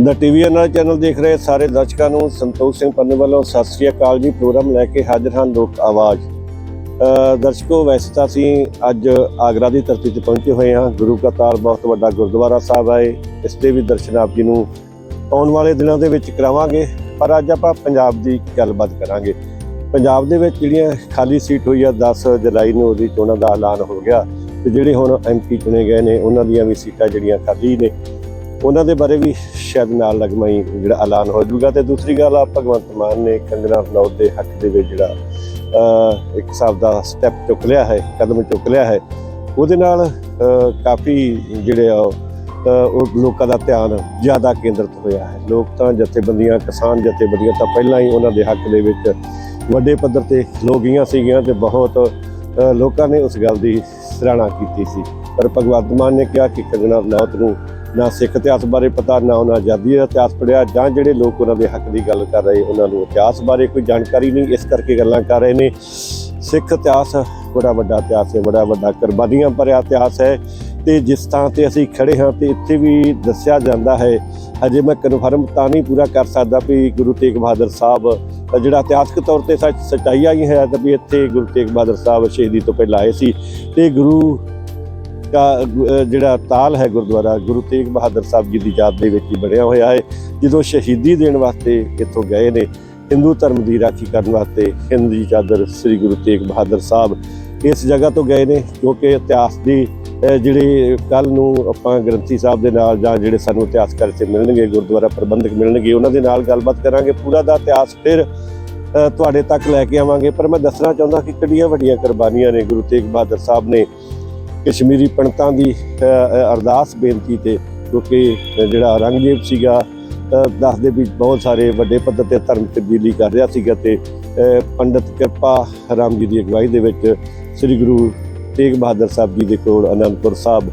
ਦਾ TV ਨਾਲ channel ਦੇਖ ਰਹੇ ਸਾਰੇ ਦਰਸ਼ਕਾਂ ਨੂੰ ਸੰਤੋਖ ਸਿੰਘ ਪੰਨੂ ਵੱਲੋਂ ਸਤਿ ਸ੍ਰੀ ਅਕਾਲ ਜੀ। ਪ੍ਰੋਗਰਾਮ ਲੈ ਕੇ ਹਾਜ਼ਰ ਹਾਂ ਲੋਕ ਆਵਾਜ਼। ਦਰਸ਼ਕੋ, ਵੈਸੇ ਤਾਂ ਅਸੀਂ ਅੱਜ ਆਗਰਾ ਦੀ ਧਰਤੀ ਤੇ ਪਹੁੰਚੇ ਹੋਏ ਹਾਂ। ਗੁਰੂ ਕਾ ਤਾਲ ਬਹੁਤ ਵੱਡਾ ਗੁਰਦੁਆਰਾ ਸਾਹਿਬ ਹੈ ਇਸ 'ਤੇ ਵੀ ਦਰਸ਼ਨ ਆਪ ਜੀ ਨੂੰ ਆਉਣ ਵਾਲੇ ਦਿਨਾਂ ਦੇ ਵਿੱਚ ਕਰਾਵਾਂਗੇ। ਪਰ ਅੱਜ ਆਪਾਂ ਪੰਜਾਬ ਦੀ ਗੱਲਬਾਤ ਕਰਾਂਗੇ। ਪੰਜਾਬ ਦੇ ਵਿੱਚ ਜਿਹੜੀਆਂ ਖਾਲੀ ਸੀਟ ਹੋਈ ਆ 10 ਜੁਲਾਈ ਨੂੰ ਉਹਦੀ ਚੋਣਾਂ ਦਾ ਐਲਾਨ ਹੋ ਗਿਆ। ਤੇ ਜਿਹੜੇ ਹੁਣ ਐਮਪੀ ਚੁਣੇ ਗਏ ਨੇ, ਉਹਨਾਂ ਦੀਆਂ ਵੀ ਸੀਟਾਂ ਜਿਹੜੀਆਂ ਖਾਲੀ ਨੇ। ਉਹਨਾਂ ਦੇ ਬਾਰੇ ਵੀ ਸ਼ਾਇਦ ਨਾਲ ਲਗਮਾਈ ਜਿਹੜਾ ਐਲਾਨ ਹੋ ਜਾਊਗਾ ਤੇ ਦੂਸਰੀ ਗੱਲ ਆ, ਭਗਵੰਤ ਮਾਨ ਨੇ ਕੰਗਨਾ ਰਣੌਤ ਦੇ ਹੱਕ ਦੇ ਵਿੱਚ ਜਿਹੜਾ ਇੱਕ ਹਿਸਾਬ ਦਾ ਸਟੈਪ ਚੁੱਕ ਲਿਆ ਹੈ, ਕਦਮ ਚੁੱਕ ਲਿਆ ਹੈ। ਉਹਦੇ ਨਾਲ ਕਾਫੀ ਜਿਹੜੇ ਆ ਉਹ ਲੋਕਾਂ ਦਾ ਧਿਆਨ ਜ਼ਿਆਦਾ ਕੇਂਦਰਿਤ ਹੋਇਆ ਹੈ। ਲੋਕ ਤਾਂ ਜਥੇਬੰਦੀਆਂ, ਕਿਸਾਨ ਜਥੇਬੰਦੀਆਂ ਤਾਂ ਪਹਿਲਾਂ ਹੀ ਉਹਨਾਂ ਦੇ ਹੱਕ ਦੇ ਵਿੱਚ ਵੱਡੇ ਪੱਧਰ ਤੇ ਖਲੋ ਗਈਆਂ ਸੀਗੀਆਂ ਤੇ ਬਹੁਤ ਲੋਕਾਂ ਨੇ ਉਸ ਗੱਲ ਦੀ ਸਰਾਹਨਾ ਕੀਤੀ ਸੀ। ਪਰ ਭਗਵੰਤ ਮਾਨ ਨੇ ਕਿਹਾ ਕਿ ਕੰਗਨਾ ਰਣੌਤ ਨੂੰ ਨਾ ਸਿੱਖ ਇਤਿਹਾਸ ਬਾਰੇ ਪਤਾ, ਨਾ ਉਹਨਾਂ ਆਜ਼ਾਦੀ ਦਾ ਇਤਿਹਾਸ ਪੜਿਆ ਜਾਂ ਜਿਹੜੇ ਲੋਕ ਉਹਨਾਂ ਦੇ ਹੱਕ ਦੀ ਗੱਲ ਕਰ ਰਹੇ, ਉਹਨਾਂ ਨੂੰ ਇਤਿਹਾਸ ਬਾਰੇ ਕੋਈ ਜਾਣਕਾਰੀ ਨਹੀਂ, ਇਸ ਕਰਕੇ ਗੱਲਾਂ ਕਰ ਰਹੇ ਨੇ। ਸਿੱਖ ਇਤਿਹਾਸ ਬੜਾ ਵੱਡਾ ਇਤਿਹਾਸ ਹੈ, ਬੜਾ ਵੱਡਾ ਕੁਰਬਾਨੀਆਂ ਭਰਿਆ ਇਤਿਹਾਸ ਹੈ, ਤੇ ਜਿਸ ਥਾਂ ਤੇ ਅਸੀਂ ਖੜੇ ਹਾਂ, ਤੇ ਇੱਥੇ ਵੀ ਦੱਸਿਆ ਜਾਂਦਾ ਹੈ ਅਜੇ ਮੈਂ ਕਨਫਰਮ ਤਾਂ ਨਹੀਂ ਪੂਰਾ ਕਰ ਸਕਦਾ ਵੀ ਗੁਰੂ ਤੇਗ ਬਹਾਦਰ ਸਾਹਿਬ ਜਿਹੜਾ ਇਤਿਹਾਸਕ ਤੌਰ ਤੇ ਸੱਚ ਸੱਚਾਈਆ ਹੀ ਹੈ, ਤਾਂ ਵੀ ਇੱਥੇ ਗੁਰੂ ਤੇਗ ਬਹਾਦਰ ਸਾਹਿਬ ਸ਼ਹੀਦੀ ਤੋਂ ਪਹਿਲਾਂ ਆਏ ਸੀ, ਤੇ ਗੁਰੂ ਕਾ ਜਿਹੜਾ ਤਾਲ ਹੈ ਗੁਰਦੁਆਰਾ, ਗੁਰੂ ਤੇਗ ਬਹਾਦਰ ਸਾਹਿਬ ਜੀ ਦੀ ਯਾਦ ਦੇ ਵਿੱਚ ਹੀ ਬਣਿਆ ਹੋਇਆ ਹੈ। ਜਦੋਂ ਸ਼ਹੀਦੀ ਦੇਣ ਵਾਸਤੇ ਇੱਥੋਂ ਗਏ ਨੇ, ਹਿੰਦੂ ਧਰਮ ਦੀ ਰਾਖੀ ਕਰਨ ਵਾਸਤੇ ਹਿੰਦ ਦੀ ਚਾਦਰ ਸ੍ਰੀ ਗੁਰੂ ਤੇਗ ਬਹਾਦਰ ਸਾਹਿਬ ਇਸ ਜਗ੍ਹਾ ਤੋਂ ਗਏ ਨੇ, ਕਿਉਂਕਿ ਇਤਿਹਾਸ ਦੀ ਜਿਹੜੇ ਕੱਲ ਨੂੰ ਆਪਾਂ ਗ੍ਰੰਥੀ ਸਾਹਿਬ ਦੇ ਨਾਲ ਜਾਂ ਜਿਹੜੇ ਸਾਨੂੰ ਇਤਿਹਾਸਕਾਰ ਇੱਥੇ ਮਿਲਣਗੇ, ਗੁਰਦੁਆਰਾ ਪ੍ਰਬੰਧਕ ਮਿਲਣਗੇ, ਉਹਨਾਂ ਦੇ ਨਾਲ ਗੱਲਬਾਤ ਕਰਾਂਗੇ। ਪੂਰਾ ਦਾ ਇਤਿਹਾਸ ਫਿਰ ਤੁਹਾਡੇ ਤੱਕ ਲੈ ਕੇ ਆਵਾਂਗੇ। ਪਰ ਮੈਂ ਦੱਸਣਾ ਚਾਹੁੰਦਾ ਕਿ ਕਿੰਨੀਆਂ ਵੱਡੀਆਂ ਕੁਰਬਾਨੀਆਂ ਨੇ ਗੁਰੂ ਤੇਗ ਬਹਾਦਰ ਸਾਹਿਬ ਨੇ ਕਸ਼ਮੀਰੀ ਪੰਡਤਾਂ ਦੀ ਅਰਦਾਸ ਬੇਨਤੀ ਤੇ ਕਿਉਂਕਿ ਜਿਹੜਾ ਔਰੰਗਜ਼ੇਬ ਸੀਗਾ ਦੱਸਦੇ ਵੀ ਬਹੁਤ ਸਾਰੇ ਵੱਡੇ ਪੱਧਰ ਤੇ ਧਰਮ ਤਬਦੀਲੀ ਕਰ ਰਿਹਾ ਸੀਗਾ ਤੇ ਅ, ਪੰਡਤ ਕਿਰਪਾ ਰਾਮ ਜੀ ਦੀ ਅਗਵਾਈ ਦੇ ਵਿੱਚ ਸ੍ਰੀ ਗੁਰੂ ਤੇਗ ਬਹਾਦਰ ਸਾਹਿਬ ਜੀ ਦੇ ਕੋਲ ਅਨੰਦਪੁਰ ਸਾਹਿਬ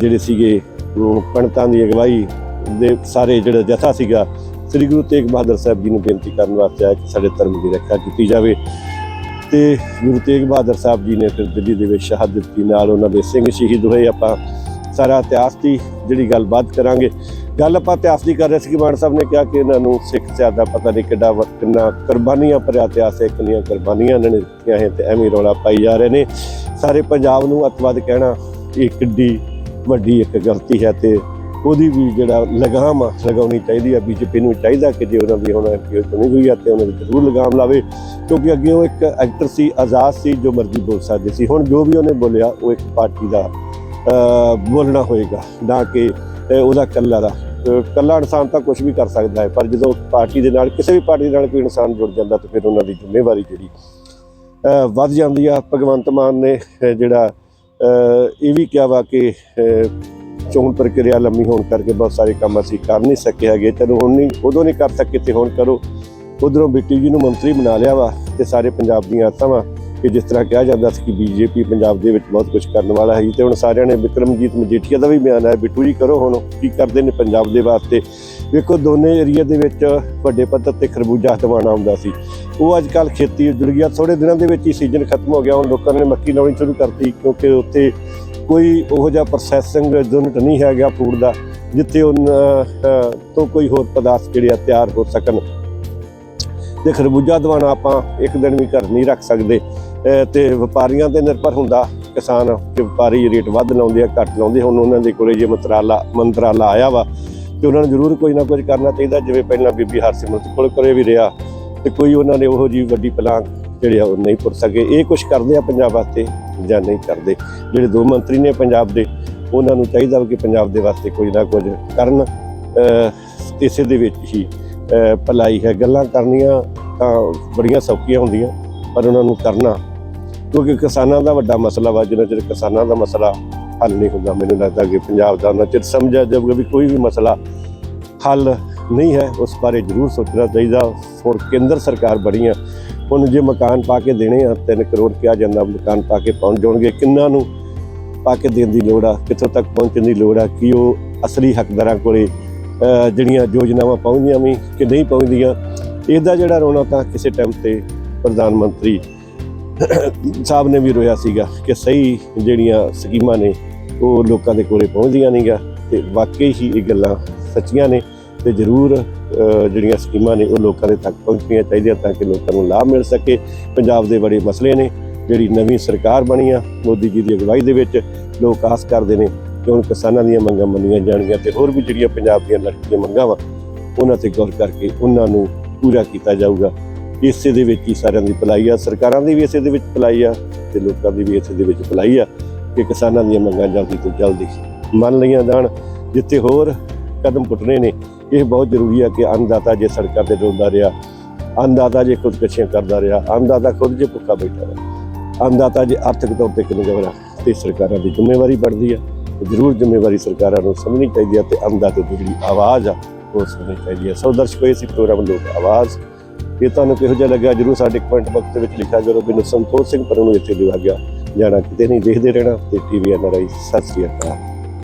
ਜਿਹੜੇ ਸੀਗੇ ਉਹ ਪੰਡਤਾਂ ਦੀ ਅਗਵਾਈ ਦੇ ਸਾਰੇ ਜਿਹੜਾ ਜਥਾ ਸੀਗਾ ਸ੍ਰੀ ਗੁਰੂ ਤੇਗ ਬਹਾਦਰ ਸਾਹਿਬ ਜੀ ਨੂੰ ਬੇਨਤੀ ਕਰਨ ਵਾਸਤੇ ਆਇਆ ਕਿ ਸਾਡੇ ਧਰਮ ਦੀ ਰੱਖਿਆ ਕੀਤੀ ਜਾਵੇ। ਤੇ ਗੁਰੂ ਤੇਗ ਬਹਾਦਰ ਸਾਹਿਬ ਜੀ ਨੇ ਫਿਰ ਦਿੱਲੀ ਦੇ ਵਿੱਚ ਸ਼ਹਾਦਤ ਦੀ ਨਾਲ ਉਹਨਾਂ ਦੇ ਸਿੰਘ ਸ਼ਹੀਦ ਹੋਏ। ਆਪਾਂ ਸਾਰਾ ਇਤਿਹਾਸ ਦੀ ਜਿਹੜੀ ਗੱਲਬਾਤ ਕਰਾਂਗੇ। ਗੱਲ ਆਪਾਂ ਇਤਿਹਾਸ ਦੀ ਕਰ ਰਹੇ ਸੀ ਕਿ ਮਾਨ ਸਾਹਿਬ ਨੇ ਕਿਹਾ ਕਿ ਇਹਨਾਂ ਨੂੰ ਸਿੱਖ ਇਤਿਹਾਸ ਦਾ ਪਤਾ ਨਹੀਂ ਕਿੱਡਾ ਵ- ਕਿੰਨਾ ਕੁਰਬਾਨੀਆਂ ਭਰਿਆ ਇਤਿਹਾਸ ਹੈ, ਕਿੰਨੀਆਂ ਕੁਰਬਾਨੀਆਂ ਇਹਨਾਂ ਨੇ ਦਿੱਤੀਆਂ ਹੈ ਤੇ ਐਵੇਂ ਰੌਲਾ ਪਾਈ ਜਾ ਰਹੇ ਨੇ। ਸਾਰੇ ਪੰਜਾਬ ਨੂੰ ਅੱਤਵਾਦ ਕਹਿਣਾ ਇਹ ਕਿੱਡੀ ਵੱਡੀ ਇੱਕ ਗਲਤੀ ਹੈ ਤੇ ਉਹਦੀ ਵੀ ਜਿਹੜਾ ਲਗਾਮ ਆ, ਲਗਾਉਣੀ ਚਾਹੀਦੀ ਹੈ ਬੀਜੇਪੀ ਨੂੰ ਚਾਹੀਦਾ ਕਿ ਜੇ ਉਹਨਾਂ ਦੀ ਹੁਣ ਐਮਪੀ ਚੁਣੀ ਹੋਈ ਆ ਤੇ ਉਹਨਾਂ ਦੀ ਜ਼ਰੂਰ ਲਗਾਮ ਲਾਵੇ ਕਿਉਂਕਿ ਅੱਗੇ ਉਹ ਇੱਕ ਐਕਟਰ ਸੀ ਆਜ਼ਾਦ ਸੀ ਜੋ ਮਰਜ਼ੀ ਬੋਲ ਸਕਦੇ ਸੀ। ਹੁਣ ਜੋ ਵੀ ਉਹਨੇ ਬੋਲਿਆ ਉਹ ਇੱਕ ਪਾਰਟੀ ਦਾ ਬੋਲਣਾ ਹੋਏਗਾ ਨਾ ਕਿ ਉਹਦਾ ਕੱਲਾ ਦਾ। ਅਹ, ਕੱਲਾ ਇਨਸਾਨ ਤਾਂ ਕੁਝ ਵੀ ਕਰ ਸਕਦਾ ਹੈ ਪਰ ਜਦੋਂ ਪਾਰਟੀ ਦੇ ਨਾਲ ਕਿਸੇ ਵੀ ਪਾਰਟੀ ਦੇ ਨਾਲ ਕੋਈ ਇਨਸਾਨ ਜੁੜ ਜਾਂਦਾ ਤਾਂ ਫਿਰ ਉਹਨਾਂ ਦੀ ਜ਼ਿੰਮੇਵਾਰੀ ਜਿਹੜੀ ਵੱਧ ਜਾਂਦੀ ਆ। ਭਗਵੰਤ ਮਾਨ ਨੇ ਜਿਹੜਾ ਇਹ ਵੀ ਕਿਹਾ ਵਾ ਕਿ ਚੋਣ ਪ੍ਰਕਿਰਿਆ ਲੰਮੀ ਹੋਣ ਕਰਕੇ ਬਹੁਤ ਸਾਰੇ ਕੰਮ ਅਸੀਂ ਕਰ ਨਹੀਂ ਸਕੇ ਹੈਗੇ, ਚਲੋ ਹੁਣ ਨਹੀਂ, ਉਦੋਂ ਨਹੀਂ ਕਰ ਸਕੇ ਤੇ ਹੁਣ ਕਰੋ। ਉਧਰੋਂ ਬਿੱਟੂ ਜੀ ਨੂੰ ਮੰਤਰੀ ਬਣਾ ਲਿਆ ਵਾ ਤੇ ਸਾਰੇ ਪੰਜਾਬ ਦੀਆਂ ਆਸਾਂ ਵਾ ਕਿ ਜਿਸ ਤਰ੍ਹਾਂ ਕਿਹਾ ਜਾਂਦਾ ਸੀ ਕਿ ਬੀਜੇਪੀ ਪੰਜਾਬ ਦੇ ਵਿੱਚ ਬਹੁਤ ਕੁਝ ਕਰਨ ਵਾਲਾ ਹੈ ਜੀ। ਤੇ ਹੁਣ ਸਾਰਿਆਂ ਨੇ ਵਿਕਰਮਜੀਤ ਮਜੀਠੀਆ ਦਾ ਵੀ ਬਿਆਨ ਆਇਆ, ਬਿੱਟੂ ਜੀ ਕਰੋ ਹੁਣ, ਕੀ ਕਰਦੇ ਨੇ ਪੰਜਾਬ ਦੇ ਵਾਸਤੇ? ਵੇਖੋ, ਦੋਨੇ ਏਰੀਆ ਦੇ ਵਿੱਚ ਵੱਡੇ ਪੱਧਰ ਤੇ ਖਰਬੂਜਾ ਹਟਵਾਣਾ ਹੁੰਦਾ ਸੀ। ਉਹ ਅੱਜ ਕੱਲ ਖੇਤੀ ਉੱਜੜ ਗਿਆ ਥੋੜੇ ਦਿਨਾਂ ਦੇ ਵਿੱਚ ਹੀ ਸੀਜ਼ਨ ਖਤਮ ਹੋ ਗਿਆ। ਹੁਣ ਲੋਕਾਂ ਨੇ ਮੱਕੀ ਲਾਉਣੀ ਸ਼ੁਰੂ ਕਰਤੀ, ਕਿਉਂਕਿ ਉੱਥੇ ਕੋਈ ਉਹੋ ਜਿਹਾ ਪ੍ਰੋਸੈਸਿੰਗ ਯੂਨਿਟ ਨਹੀਂ ਹੈਗਾ ਫੂਡ ਦਾ, ਜਿੱਥੇ ਉਹ ਤੋਂ ਕੋਈ ਹੋਰ ਪਦਾਰਥ ਜਿਹੜੇ ਆ ਤਿਆਰ ਹੋ ਸਕਣ। ਤੇ ਖਰਬੂਜਾ ਦਵਾਣਾ ਆਪਾਂ ਇੱਕ ਦਿਨ ਵੀ ਘਰ ਨਹੀਂ ਰੱਖ ਸਕਦੇ। ਅਹ, ਤੇ ਵਪਾਰੀਆਂ ਤੇ ਨਿਰਭਰ ਹੁੰਦਾ। ਕਿਸਾਨ ਕਿ ਵਪਾਰੀ ਰੇਟ ਵੱਧ ਲਾਉਂਦੇ ਆ, ਘੱਟ ਲਾਉਂਦੇ ਹੁਣ ਉਹਨਾਂ ਦੇ ਕੋਲੇ ਜੇ ਮੰਤਰਾਲਾ ਮੰਤਰਾਲਾ ਆਇਆ ਵਾ ਤੇ ਉਹਨਾਂ ਨੂੰ ਜ਼ਰੂਰ ਕੋਈ ਨਾ ਕੁਝ ਕਰਨਾ ਚਾਹੀਦਾ, ਜਿਵੇਂ ਪਹਿਲਾਂ ਬੀਬੀ ਹਰਸਿਮਰਤ ਕੋਲ ਕਰੇ ਵੀ ਰਿਹਾ ਤੇ ਕੋਈ ਉਹਨਾਂ ਨੇ ਉਹੋ ਜੀ ਵੱਡੀ ਪਲਾਂਗ ਜਿਹੜੇ ਆ ਉਹ ਨਹੀਂ ਪੁਰ ਸਕੇ। ਇਹ ਕੁਝ ਕਰਦੇ ਆ ਪੰਜਾਬ ਵਾਸਤੇ ਜਾਂ ਨਹੀਂ ਕਰਦੇ? ਜਿਹੜੇ ਦੋ ਮੰਤਰੀ ਨੇ ਪੰਜਾਬ ਦੇ, ਉਹਨਾਂ ਨੂੰ ਚਾਹੀਦਾ ਵਾ ਕਿ ਪੰਜਾਬ ਦੇ ਵਾਸਤੇ ਕੁਝ ਨਾ ਕੁਝ ਕਰਨ। ਇਸੇ ਦੇ ਵਿੱਚ ਹੀ ਭਲਾਈ ਹੈ, ਗੱਲਾਂ ਕਰਨੀਆਂ ਤਾਂ ਬੜੀਆਂ ਸੌਖੀਆਂ ਹੁੰਦੀਆਂ, ਪਰ ਉਹਨਾਂ ਨੂੰ ਕਰਨਾ, ਕਿਉਂਕਿ ਕਿਸਾਨਾਂ ਦਾ ਵੱਡਾ ਮਸਲਾ ਵਾ, ਜਿੰਨਾ ਚਿਰ ਕਿਸਾਨਾਂ ਦਾ ਮਸਲਾ ਹੱਲ ਨਹੀਂ ਹੁੰਦਾ। ਮੈਨੂੰ ਲੱਗਦਾ ਕਿ ਪੰਜਾਬ ਦਾ ਉਹਨਾਂ ਚਿਰ ਸਮਝਿਆ ਜਾਊਗਾ ਵੀ ਕੋਈ ਵੀ ਮਸਲਾ ਹੱਲ ਨਹੀਂ ਹੈ। ਉਸ ਬਾਰੇ ਜ਼ਰੂਰ ਸੋਚਣਾ ਚਾਹੀਦਾ। ਹੁਣ ਕੇਂਦਰ ਸਰਕਾਰ ਬਣੀ ਆ। ਉਹਨੂੰ ਜੇ ਮਕਾਨ ਪਾ ਕੇ ਦੇਣੇ ਆ 3 ਕਰੋੜ ਕਿਹਾ ਜਾਂਦਾ, ਮਕਾਨ ਪਾ ਕੇ ਪਹੁੰਚ ਜਾਣਗੇ। ਕਿੰਨਾਂ ਨੂੰ ਪਾ ਕੇ ਦੇਣ ਦੀ ਲੋੜ ਆ? ਕਿੱਥੋਂ ਤੱਕ ਪਹੁੰਚਣ ਦੀ ਲੋੜ ਆ? ਕਿ ਉਹ ਅਸਲੀ ਹੱਕਦਾਰਾਂ ਕੋਲੇ ਜਿਹੜੀਆਂ ਯੋਜਨਾਵਾਂ ਪਹੁੰਚਦੀਆਂ ਵੀ ਕਿ ਨਹੀਂ ਪਹੁੰਚਦੀਆਂ ਇਹਦਾ ਜਿਹੜਾ ਰੋਣਾ ਤਾਂ ਕਿਸੇ ਟਾਈਮ ਤੇ ਪ੍ਰਧਾਨ ਮੰਤਰੀ ਸਾਹਿਬ ਨੇ ਵੀ ਰੋਇਆ ਸੀਗਾ ਕਿ ਸਹੀ ਜਿਹੜੀਆਂ ਸਕੀਮਾਂ ਨੇ ਉਹ ਲੋਕਾਂ ਦੇ ਕੋਲੇ ਪਹੁੰਚਦੀਆਂ ਨਹੀਂਗਾ ਤੇ ਵਾਕਈ ਹੀ ਇਹ ਗੱਲਾਂ ਸੱਚੀਆਂ ਨੇ ਤੇ ਜ਼ਰੂਰ ਜਿਹੜੀਆਂ ਸਕੀਮਾਂ ਨੇ ਉਹ ਲੋਕਾਂ ਦੇ ਤੱਕ ਪਹੁੰਚਣੀਆਂ ਚਾਹੀਦੀਆਂ ਤਾਂ ਕਿ ਲੋਕਾਂ ਨੂੰ ਲਾਭ ਮਿਲ ਸਕੇ। ਪੰਜਾਬ ਦੇ ਬੜੇ ਮਸਲੇ ਨੇ, ਜਿਹੜੀ ਨਵੀਂ ਸਰਕਾਰ ਬਣੀ ਆ, ਮੋਦੀ ਜੀ ਦੀ ਅਗਵਾਈ ਦੇ ਵਿੱਚ ਲੋਕ ਆਸ ਕਰਦੇ ਨੇ ਕਿ ਹੁਣ ਕਿਸਾਨਾਂ ਦੀਆਂ ਮੰਗਾਂ ਮੰਨੀਆਂ ਜਾਣਗੀਆਂ ਤੇ ਹੋਰ ਵੀ ਜਿਹੜੀਆਂ ਪੰਜਾਬ ਦੀਆਂ ਲੜਕੀਆਂ ਮੰਗਾਂ ਵਾ, ਉਹਨਾਂ ਤੇ ਗੌਰ ਕਰਕੇ ਉਹਨਾਂ ਨੂੰ ਪੂਰਾ ਕੀਤਾ ਜਾਊਗਾ। ਇਸੇ ਦੇ ਵਿੱਚ ਹੀ ਸਾਰਿਆਂ ਦੀ ਭਲਾਈ ਆ, ਸਰਕਾਰਾਂ ਦੀ ਵੀ ਇਸੇ ਦੇ ਵਿੱਚ ਭਲਾਈ ਆ ਤੇ ਲੋਕਾਂ ਦੀ ਵੀ ਇਸੇ ਦੇ ਵਿੱਚ ਭਲਾਈ ਆ। ਕਿ ਕਿਸਾਨਾਂ ਦੀਆਂ ਮੰਗਾਂ ਜਲਦੀ ਤੋਂ ਜਲਦੀ ਮੰਨ ਲਈਆਂ ਜਾਣ, ਜਿੱਥੇ ਹੋਰ ਕਦਮ ਪੁੱਟਣੇ ਨੇ, ਇਹ ਬਹੁਤ ਜ਼ਰੂਰੀ ਆ ਕਿ ਅੰਨਦਾਤਾ ਜੇ ਸੜਕਾਂ ਤੇ ਰੋਂਦਾ ਰਿਹਾ, ਅੰਨਦਾਤਾ ਜੇ ਖੁਦਕਸ਼ੀਆਂ ਕਰਦਾ ਰਿਹਾ, ਅੰਨਦਾਤਾ ਖੁਦ ਜੇ ਭੁੱਖਾ ਬੈਠਾ ਰਿਹਾ, ਅੰਨਦਾਤਾ ਜੇ ਆਰਥਿਕ ਤੌਰ ਤੇ ਕਮਜ਼ੋਰ ਆ ਤੇ ਸਰਕਾਰਾਂ ਦੀ ਜ਼ਿੰਮੇਵਾਰੀ ਬਣਦੀ ਹੈ ਜ਼ਰੂਰ ਜ਼ਿੰਮੇਵਾਰੀ ਸਰਕਾਰਾਂ ਨੂੰ ਸਮਝਣੀ ਚਾਹੀਦੀ ਹੈ ਤੇ ਅੰਨਦਾਤਾ ਦੀ ਜਿਹੜੀ ਆਵਾਜ਼ ਆ, ਉਹ ਸੁਣਨੀ ਚਾਹੀਦੀ ਹੈ ਸੋ ਦਰਸ਼ਕੋ ਇਹ ਸੀ ਪ੍ਰੋਗਰਾਮ ਲੋਕ ਆਵਾਜ਼ ਇਹ ਤੁਹਾਨੂੰ ਕਿਹੋ ਜਿਹਾ ਲੱਗਿਆ, ਜਰੂਰ ਸਾਡੇ ਕਮੈਂਟ ਬਾਕਸ ਦੇ ਵਿੱਚ ਲਿਖਿਆ ਕਰੋ ਮੈਨੂੰ ਸੰਤੋਖ ਸਿੰਘ ਪਰ ਨੂੰ ਇੱਥੇ ਲਿਆ ਗਿਆ। ਜਾਣਾ ਕਿਤੇ ਨਹੀਂ, ਦੇਖਦੇ ਰਹਿਣਾ ਤੇ ਟੀਵੀ ਐਨਆਰਆਈ ਸਤਿ ਸ੍ਰੀ ਅਕਾਲ।